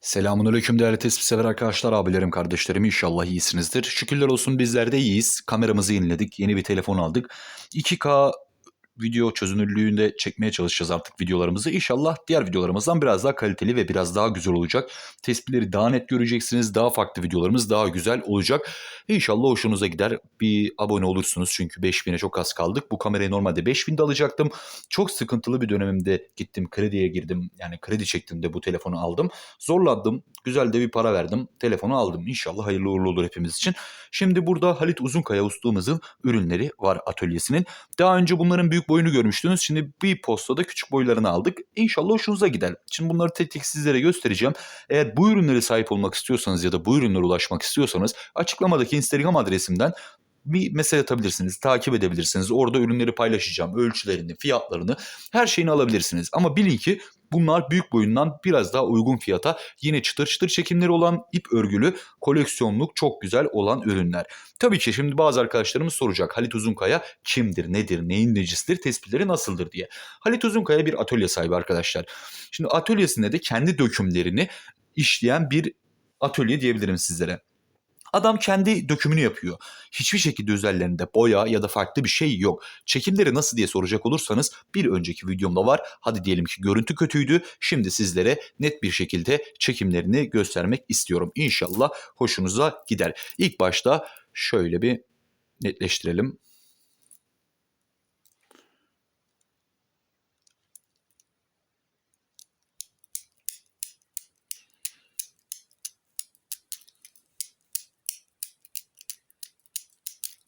Selamünaleyküm değerli tespih sever arkadaşlar, abilerim, kardeşlerim. İnşallah iyisinizdir. Şükürler olsun bizler de iyiyiz. Kameramızı yeniledik. Yeni bir telefon aldık. 2K video çözünürlüğünde çekmeye çalışacağız artık videolarımızı. İnşallah diğer videolarımızdan biraz daha kaliteli ve biraz daha güzel olacak. Tespihleri daha net göreceksiniz. Daha farklı videolarımız daha güzel olacak. İnşallah hoşunuza gider. Bir abone olursunuz çünkü 5000'e çok az kaldık. Bu kamerayı normalde 5000'de alacaktım. Çok sıkıntılı bir dönemimde gittim krediye girdim. Yani kredi çektim de bu telefonu aldım. Zorlandım. Güzel de bir para verdim. Telefonu aldım. İnşallah hayırlı uğurlu olur hepimiz için. Şimdi burada Halit Uzunkaya ustumuzun ürünleri var atölyesinin. Daha önce bunların büyük boyunu görmüştünüz. Şimdi bir postada küçük boylarını aldık. İnşallah hoşunuza gider. Şimdi bunları tek tek sizlere göstereceğim. Eğer bu ürünlere sahip olmak istiyorsanız ya da bu ürünlere ulaşmak istiyorsanız açıklamadaki Instagram adresimden bir mesaj atabilirsiniz, takip edebilirsiniz. Orada ürünleri paylaşacağım, ölçülerini, fiyatlarını, her şeyini alabilirsiniz. Ama bilin ki bunlar büyük boyundan biraz daha uygun fiyata yine çıtır çıtır çekimleri olan ip örgülü, koleksiyonluk çok güzel olan ürünler. Tabii ki şimdi bazı arkadaşlarımız soracak Halit Uzunkaya kimdir, nedir, neyin necisidir, tespitleri nasıldır diye. Halit Uzunkaya bir atölye sahibi arkadaşlar. Şimdi atölyesinde de kendi dökümlerini işleyen bir atölye diyebilirim sizlere. Adam kendi dökümünü yapıyor. Hiçbir şekilde üzerlerinde boya ya da farklı bir şey yok. Çekimleri nasıl diye soracak olursanız bir önceki videomda var. Hadi diyelim ki görüntü kötüydü. Şimdi sizlere net bir şekilde çekimlerini göstermek istiyorum. İnşallah hoşunuza gider. İlk başta şöyle bir netleştirelim.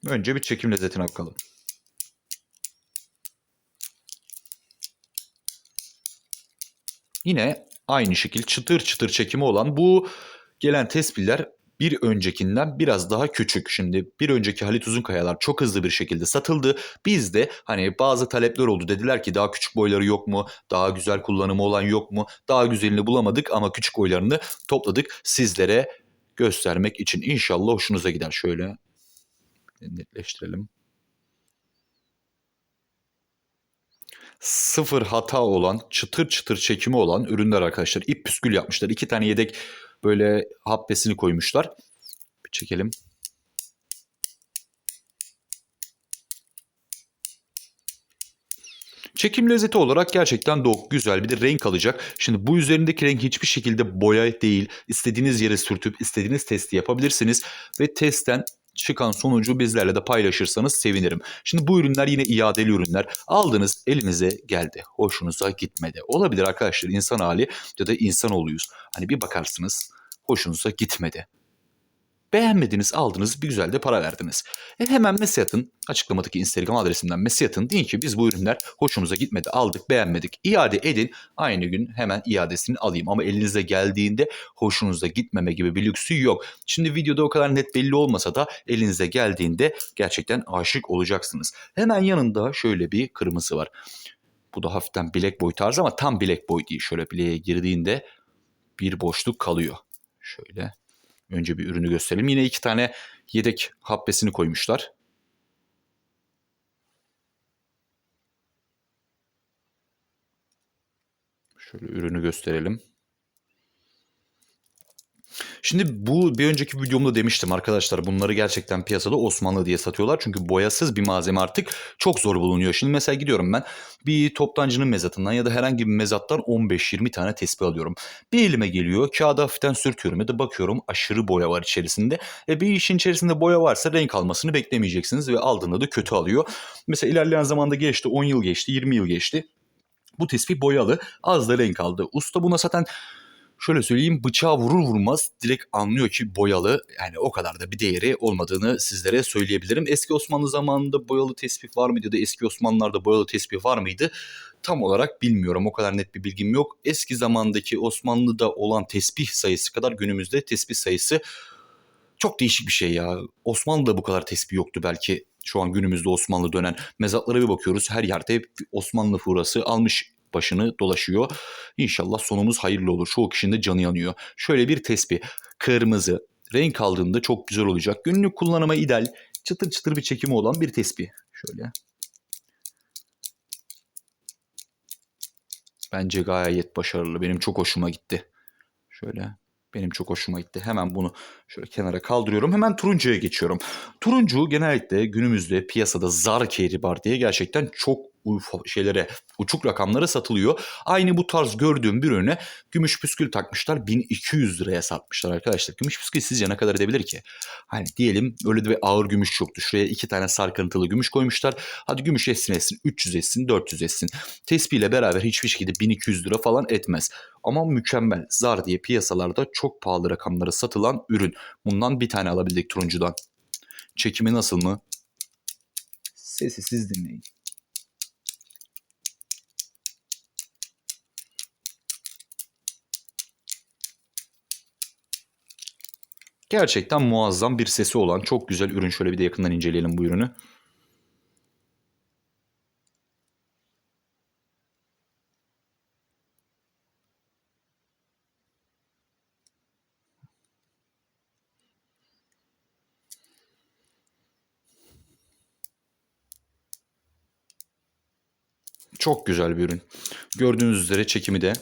Önce bir çekim lezzetine bakalım. Yine aynı şekil çıtır çıtır çekimi olan bu gelen tespihler bir öncekinden biraz daha küçük. Şimdi bir önceki Halit Uzunkayalar çok hızlı bir şekilde satıldı. Biz de hani bazı talepler oldu. Dediler ki daha küçük boyları yok mu? Daha güzel kullanımı olan yok mu? Daha güzelini bulamadık ama küçük boylarını topladık sizlere göstermek için. İnşallah hoşunuza gider. Şöyle netleştirelim. Sıfır hata olan, çıtır çıtır çekimi olan ürünler arkadaşlar. İp püskül yapmışlar. İki tane yedek böyle habbesini koymuşlar. Bir çekelim. Çekim lezzeti olarak gerçekten de güzel bir de renk alacak. Şimdi bu üzerindeki renk hiçbir şekilde boya değil. İstediğiniz yere sürtüp istediğiniz testi yapabilirsiniz. Ve testten çıkan sonucu bizlerle de paylaşırsanız sevinirim. Şimdi bu ürünler yine iadeli ürünler. Aldınız elinize geldi. Hoşunuza gitmedi. Olabilir arkadaşlar insan hali ya da insan oluyuz. Hani bir bakarsınız hoşunuza gitmedi. Beğenmediniz, aldınız, bir güzel de para verdiniz. E hemen mesaj atın. Açıklamadaki Instagram adresimden mesaj atın. Deyin ki biz bu ürünler hoşumuza gitmedi, aldık, beğenmedik. İade edin. Aynı gün hemen iadesini alayım. Ama elinize geldiğinde hoşunuza gitmeme gibi bir lüksü yok. Şimdi videoda o kadar net belli olmasa da elinize geldiğinde gerçekten aşık olacaksınız. Hemen yanında şöyle bir kırmızı var. Bu da hafiften bilek boy tarzı ama tam bilek boy değil. Şöyle bileğe girdiğinde bir boşluk kalıyor. Şöyle Önce bir ürünü gösterelim. Yine iki tane yedek habbesini koymuşlar. Şöyle ürünü gösterelim. Şimdi bu bir önceki videomda demiştim arkadaşlar bunları gerçekten piyasada Osmanlı diye satıyorlar. Çünkü boyasız bir malzeme artık çok zor bulunuyor. Şimdi mesela gidiyorum ben bir toptancının mezatından ya da herhangi bir mezattan 15-20 tane tespih alıyorum. Bir elime geliyor kağıda hafiften sürtüyorum ya da bakıyorum aşırı boya var içerisinde. E bir işin içerisinde boya varsa renk almasını beklemeyeceksiniz ve aldığında da kötü alıyor. Mesela ilerleyen zamanda geçti 10 yıl geçti 20 yıl geçti. Bu tespih boyalı az da renk aldı. Usta buna zaten şöyle söyleyeyim bıçağı vurur vurmaz direkt anlıyor ki boyalı yani o kadar da bir değeri olmadığını sizlere söyleyebilirim. Eski Osmanlı zamanında boyalı tespih var mıydı da eski Osmanlılarda boyalı tespih var mıydı? Tam olarak bilmiyorum o kadar net bir bilgim yok. Eski zamandaki Osmanlı'da olan tespih sayısı kadar günümüzde tespih sayısı çok değişik bir şey ya. Osmanlı'da bu kadar tespih yoktu belki şu an günümüzde Osmanlı dönen mezatlara bir bakıyoruz. Her yerde Osmanlı furası almış başını dolaşıyor. İnşallah sonumuz hayırlı olur. Çoğu kişinin de canı yanıyor. Şöyle bir tespih. Kırmızı. Renk aldığında çok güzel olacak. Günlük kullanıma ideal. Çıtır çıtır bir çekimi olan bir tespih. Şöyle. Bence gayet başarılı. Benim çok hoşuma gitti. Şöyle Benim çok hoşuma gitti. Hemen bunu şöyle kenara kaldırıyorum. Hemen turuncuya geçiyorum. Turuncu genellikle günümüzde piyasada zar kehribar diye gerçekten çok uf- şeylere uçuk rakamlara satılıyor. Aynı bu tarz gördüğüm bir ürüne gümüş püskül takmışlar 1200 liraya satmışlar arkadaşlar. Gümüş püskül sizce ne kadar edebilir ki? Hani diyelim öyle bir ağır gümüş yoktu. Şuraya iki tane sarkıntılı gümüş koymuşlar. Hadi gümüş etsin etsin 300 etsin 400 etsin. Tespihle beraber hiçbir şekilde 1200 lira falan etmez. Ama mükemmel. Zar diye piyasalarda çok pahalı rakamlara satılan ürün. Bundan bir tane alabildik turuncudan. Çekimi nasıl mı? Sesi siz dinleyin. Gerçekten muazzam bir sesi olan çok güzel ürün. Şöyle bir de yakından inceleyelim bu ürünü. Çok güzel bir ürün. Gördüğünüz üzere çekimi de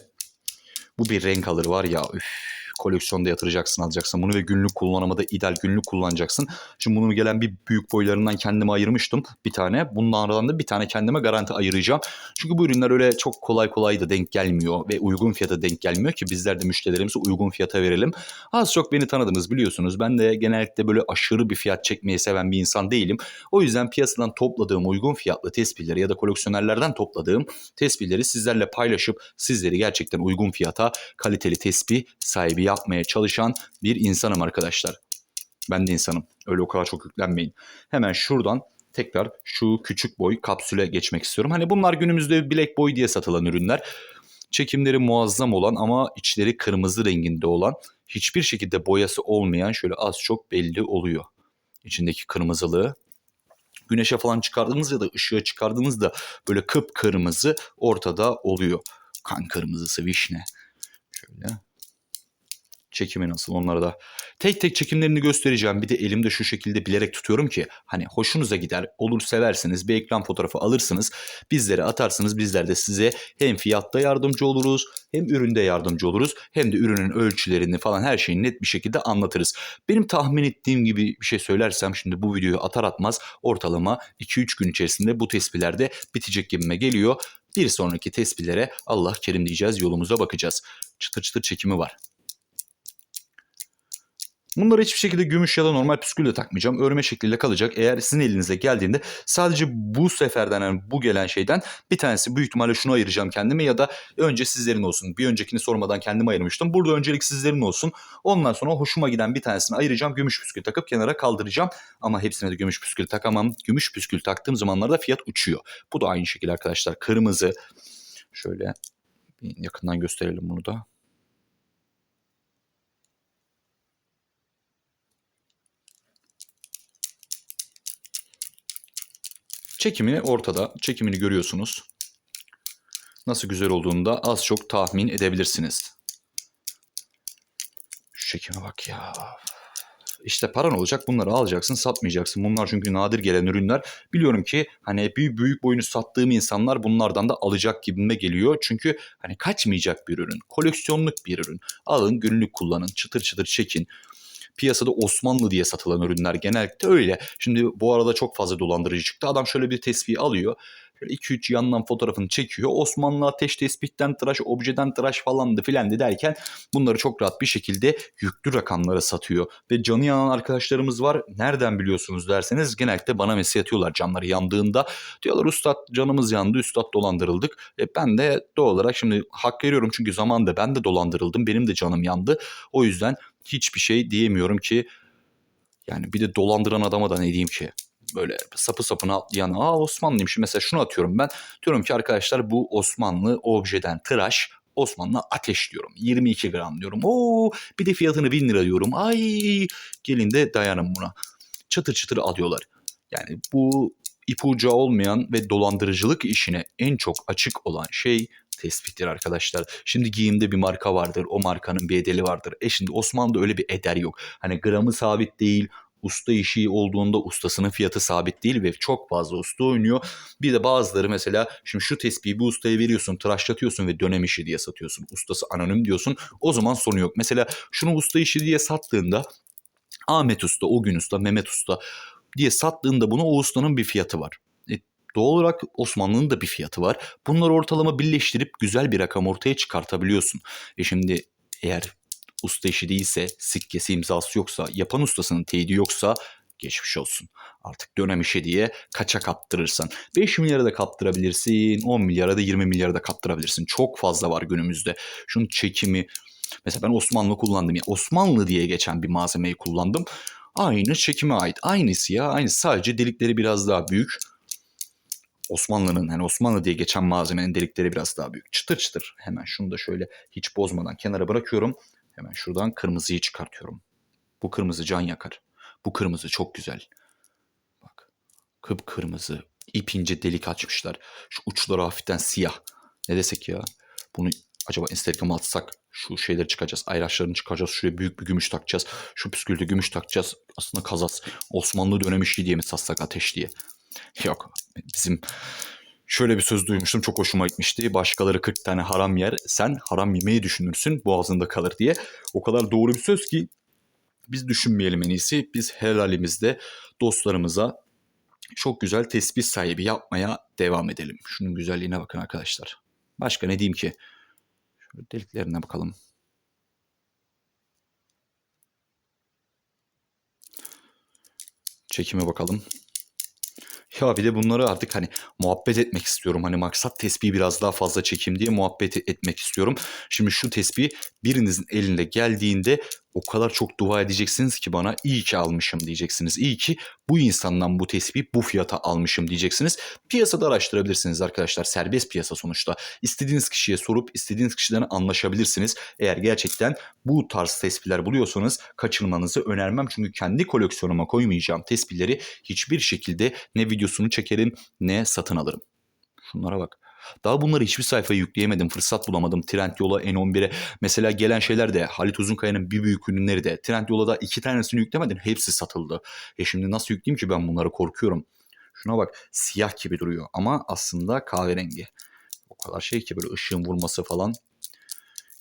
bu bir renk alır var ya üf, koleksiyonda yatıracaksın alacaksın. Bunu ve günlük kullanımda ideal günlük kullanacaksın. Şimdi bunun gelen bir büyük boylarından kendime ayırmıştım bir tane. Bunlardan da bir tane kendime garanti ayıracağım. Çünkü bu ürünler öyle çok kolay kolay da denk gelmiyor ve uygun fiyata denk gelmiyor ki bizler de müşterilerimize uygun fiyata verelim. Az çok beni tanıdınız biliyorsunuz. Ben de genellikle böyle aşırı bir fiyat çekmeyi seven bir insan değilim. O yüzden piyasadan topladığım uygun fiyatlı tespihleri ya da koleksiyonerlerden topladığım tespihleri sizlerle paylaşıp sizleri gerçekten uygun fiyata kaliteli tespih sahibi yapmaya çalışan bir insanım arkadaşlar. Ben de insanım. Öyle o kadar çok yüklenmeyin. Hemen şuradan tekrar şu küçük boy kapsüle geçmek istiyorum. Hani bunlar günümüzde black boy diye satılan ürünler. Çekimleri muazzam olan ama içleri kırmızı renginde olan hiçbir şekilde boyası olmayan şöyle az çok belli oluyor. İçindeki kırmızılığı. Güneşe falan çıkardığınız ya da ışığa çıkardığınızda böyle kıpkırmızı ortada oluyor. Kan kırmızısı vişne. Şöyle çekimi nasıl onlara da tek tek çekimlerini göstereceğim. Bir de elimde şu şekilde bilerek tutuyorum ki hani hoşunuza gider olur seversiniz bir ekran fotoğrafı alırsınız bizlere atarsınız bizler de size hem fiyatta yardımcı oluruz hem üründe yardımcı oluruz hem de ürünün ölçülerini falan her şeyi net bir şekilde anlatırız. Benim tahmin ettiğim gibi bir şey söylersem şimdi bu videoyu atar atmaz ortalama 2-3 gün içerisinde bu tespihler de bitecek gibime geliyor. Bir sonraki tespihlere Allah kerim diyeceğiz yolumuza bakacağız. Çıtır çıtır çekimi var. Bunları hiçbir şekilde gümüş ya da normal püskülle takmayacağım. Örme şekliyle kalacak. Eğer sizin elinize geldiğinde sadece bu seferden yani bu gelen şeyden bir tanesi büyük ihtimalle şunu ayıracağım kendime ya da önce sizlerin olsun. Bir öncekini sormadan kendime ayırmıştım. Burada öncelik sizlerin olsun. Ondan sonra hoşuma giden bir tanesini ayıracağım. Gümüş püskül takıp kenara kaldıracağım. Ama hepsine de gümüş püskül takamam. Gümüş püskül taktığım zamanlarda fiyat uçuyor. Bu da aynı şekilde arkadaşlar. Kırmızı. Şöyle yakından gösterelim bunu da. Çekimini ortada. Çekimini görüyorsunuz. Nasıl güzel olduğunu da az çok tahmin edebilirsiniz. Şu çekime bak ya. İşte paran olacak bunları alacaksın satmayacaksın. Bunlar çünkü nadir gelen ürünler. Biliyorum ki hani büyük, büyük boyunu sattığım insanlar bunlardan da alacak gibime geliyor. Çünkü hani kaçmayacak bir ürün. Koleksiyonluk bir ürün. Alın günlük kullanın çıtır çıtır çekin piyasada Osmanlı diye satılan ürünler genellikle öyle. Şimdi bu arada çok fazla dolandırıcı çıktı. Adam şöyle bir tespih alıyor. Şöyle 2-3 yandan fotoğrafını çekiyor. Osmanlı ateş tespihten tıraş, objeden tıraş falandı filandı derken bunları çok rahat bir şekilde yüklü rakamlara satıyor. Ve canı yanan arkadaşlarımız var. Nereden biliyorsunuz derseniz genellikle bana mesaj atıyorlar canları yandığında. Diyorlar ustad canımız yandı, üstad dolandırıldık. E ben de doğal olarak şimdi hak veriyorum çünkü zamanda ben de dolandırıldım. Benim de canım yandı. O yüzden hiçbir şey diyemiyorum ki yani bir de dolandıran adama da ne diyeyim ki? Böyle sapı sapına atlayan aa Osmanlıymış mesela şunu atıyorum ben. Diyorum ki arkadaşlar bu Osmanlı objeden tıraş Osmanlı ateş diyorum. 22 gram diyorum. Oo bir de fiyatını 1000 lira diyorum. Ay gelin de dayanın buna. Çıtır çıtır alıyorlar. Yani bu ipucu olmayan ve dolandırıcılık işine en çok açık olan şey tespittir arkadaşlar. Şimdi giyimde bir marka vardır. O markanın bir edeli vardır. E şimdi Osmanlı'da öyle bir eder yok. Hani gramı sabit değil. usta işi olduğunda ustasının fiyatı sabit değil ve çok fazla usta oynuyor. Bir de bazıları mesela şimdi şu tespihi bu ustaya veriyorsun, tıraşlatıyorsun ve dönem işi diye satıyorsun. Ustası anonim diyorsun. O zaman sonu yok. Mesela şunu usta işi diye sattığında Ahmet Usta, o gün usta, Mehmet Usta diye sattığında bunu o ustanın bir fiyatı var. Doğal olarak Osmanlı'nın da bir fiyatı var. Bunları ortalama birleştirip güzel bir rakam ortaya çıkartabiliyorsun. E şimdi eğer usta işi değilse, sikkesi imzası yoksa, yapan ustasının teyidi yoksa geçmiş olsun. Artık dönem işi diye kaça kaptırırsan. 5 milyara da kaptırabilirsin, 10 milyara da 20 milyara da kaptırabilirsin. Çok fazla var günümüzde. Şunun çekimi, mesela ben Osmanlı kullandım ya. Osmanlı diye geçen bir malzemeyi kullandım. Aynı çekime ait. Aynısı ya. Aynı sadece delikleri biraz daha büyük. Osmanlı'nın hani Osmanlı diye geçen malzemenin delikleri biraz daha büyük. Çıtır çıtır. Hemen şunu da şöyle hiç bozmadan kenara bırakıyorum. Hemen şuradan kırmızıyı çıkartıyorum. Bu kırmızı can yakar. Bu kırmızı çok güzel. Bak. Kıpkırmızı. ip ince delik açmışlar. Şu uçları hafiften siyah. Ne desek ya? Bunu acaba Instagram'a atsak şu şeyleri çıkacağız. Ayraçlarını çıkaracağız. Şuraya büyük bir gümüş takacağız. Şu püskülde gümüş takacağız. Aslında kazas. Osmanlı dönem işi diye mi satsak ateş diye. Yok. Bizim şöyle bir söz duymuştum. Çok hoşuma gitmişti. Başkaları 40 tane haram yer. Sen haram yemeyi düşünürsün. Boğazında kalır diye. O kadar doğru bir söz ki biz düşünmeyelim en iyisi. Biz helalimizde dostlarımıza çok güzel tespih sahibi yapmaya devam edelim. Şunun güzelliğine bakın arkadaşlar. Başka ne diyeyim ki? Şöyle deliklerine bakalım. Çekime bakalım. Ya bir de bunları artık hani muhabbet etmek istiyorum. Hani maksat tespihi biraz daha fazla çekeyim diye muhabbet etmek istiyorum. Şimdi şu tesbih birinizin elinde geldiğinde o kadar çok dua edeceksiniz ki bana iyi ki almışım diyeceksiniz. İyi ki bu insandan bu tesbih bu fiyata almışım diyeceksiniz. Piyasada araştırabilirsiniz arkadaşlar. Serbest piyasa sonuçta. İstediğiniz kişiye sorup istediğiniz kişiden anlaşabilirsiniz. Eğer gerçekten bu tarz tespihler buluyorsanız kaçırmanızı önermem. Çünkü kendi koleksiyonuma koymayacağım tespihleri hiçbir şekilde ne videosunu çekerim ne satın alırım. Şunlara bak. Daha bunları hiçbir sayfaya yükleyemedim. Fırsat bulamadım. Trendyol'a N11'e. Mesela gelen şeyler de Halit Uzunkaya'nın bir büyük ürünleri de. Trendyol'a da iki tanesini yüklemedim. Hepsi satıldı. E şimdi nasıl yükleyeyim ki ben bunları korkuyorum. Şuna bak siyah gibi duruyor ama aslında kahverengi. O kadar şey ki böyle ışığın vurması falan.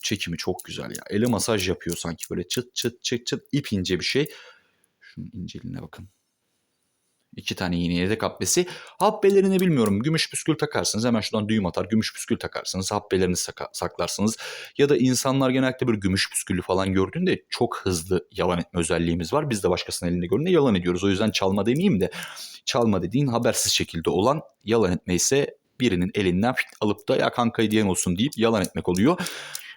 Çekimi çok güzel ya. Ele masaj yapıyor sanki böyle çıt çıt çıt çıt ip ince bir şey. Şunun inceliğine bakın. İki tane yine yedek habbesi. Habbelerini bilmiyorum. Gümüş püskül takarsınız. Hemen şuradan düğüm atar. Gümüş püskül takarsınız. Habbelerini saklarsınız. Ya da insanlar genellikle böyle gümüş püsküllü falan gördüğünde çok hızlı yalan etme özelliğimiz var. Biz de başkasının elinde gördüğünde yalan ediyoruz. O yüzden çalma demeyeyim de çalma dediğin habersiz şekilde olan yalan etme ise birinin elinden alıp da ya kankayı diyen olsun deyip yalan etmek oluyor.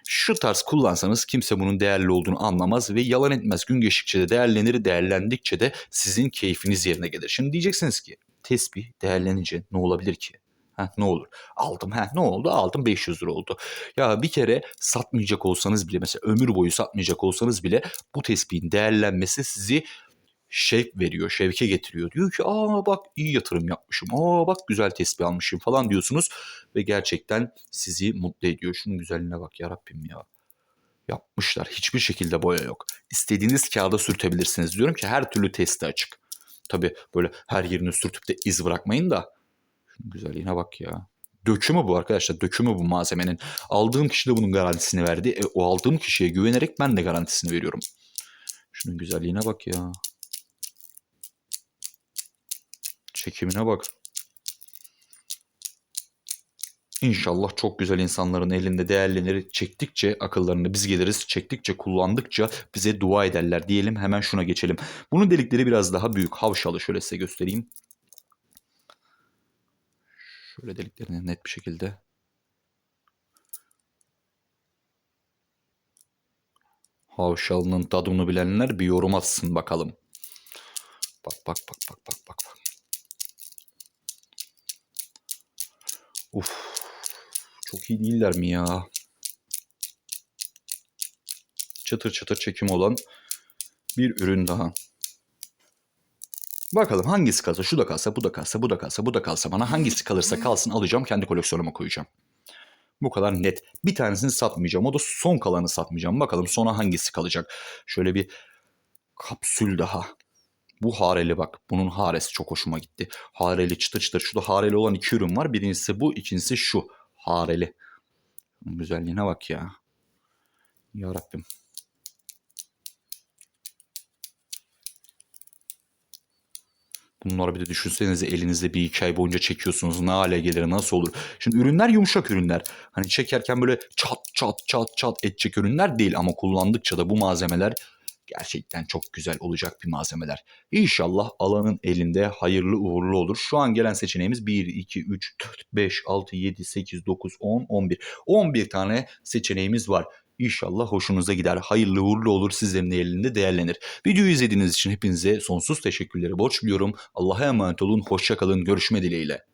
Şu tarz kullansanız kimse bunun değerli olduğunu anlamaz ve yalan etmez. Gün geçtikçe de değerlenir, değerlendikçe de sizin keyfiniz yerine gelir. Şimdi diyeceksiniz ki tesbih değerlenince ne olabilir ki? Heh, ne olur? Aldım. Heh, ne oldu? Aldım 500 lira oldu. Ya bir kere satmayacak olsanız bile mesela ömür boyu satmayacak olsanız bile bu tespihin değerlenmesi sizi şevk veriyor, şevke getiriyor. Diyor ki aa bak iyi yatırım yapmışım, aa bak güzel tespih almışım falan diyorsunuz. Ve gerçekten sizi mutlu ediyor. Şunun güzelliğine bak ya Rabbim ya. Yapmışlar. Hiçbir şekilde boya yok. İstediğiniz kağıda sürtebilirsiniz. Diyorum ki her türlü testi açık. Tabi böyle her yerini sürtüp de iz bırakmayın da. Şunun güzelliğine bak ya. Dökümü bu arkadaşlar. Dökümü bu malzemenin. Aldığım kişi de bunun garantisini verdi. E, o aldığım kişiye güvenerek ben de garantisini veriyorum. Şunun güzelliğine bak ya. Çekimine bak. İnşallah çok güzel insanların elinde değerlenir. Çektikçe akıllarını biz geliriz. Çektikçe kullandıkça bize dua ederler diyelim. Hemen şuna geçelim. Bunun delikleri biraz daha büyük. Havşalı şöyle size göstereyim. Şöyle deliklerini net bir şekilde. Havşalının tadını bilenler bir yorum atsın bakalım. Bak bak bak bak bak bak. Uf. Çok iyi değiller mi ya? Çıtır çıtır çekim olan bir ürün daha. Bakalım hangisi kalsa, şu da kalsa, bu da kalsa, bu da kalsa, bu da kalsa bana hangisi kalırsa kalsın alacağım kendi koleksiyonuma koyacağım. Bu kadar net. Bir tanesini satmayacağım. O da son kalanı satmayacağım. Bakalım sona hangisi kalacak. Şöyle bir kapsül daha. Bu hareli bak. Bunun haresi çok hoşuma gitti. Hareli çıtır çıtır. Şurada hareli olan iki ürün var. Birincisi bu. ikincisi şu. Hareli. Güzelliğine bak ya. Ya Rabbim. Bunları bir de düşünsenize elinizde bir iki ay boyunca çekiyorsunuz. Ne hale gelir nasıl olur? Şimdi ürünler yumuşak ürünler. Hani çekerken böyle çat çat çat çat edecek ürünler değil. Ama kullandıkça da bu malzemeler gerçekten çok güzel olacak bir malzemeler. İnşallah alanın elinde hayırlı uğurlu olur. Şu an gelen seçeneğimiz 1, 2, 3, 4, 5, 6, 7, 8, 9, 10, 11. 11 tane seçeneğimiz var. İnşallah hoşunuza gider. Hayırlı uğurlu olur. Sizlerin de elinde değerlenir. Videoyu izlediğiniz için hepinize sonsuz teşekkürleri borç biliyorum. Allah'a emanet olun. Hoşça kalın. Görüşme dileğiyle.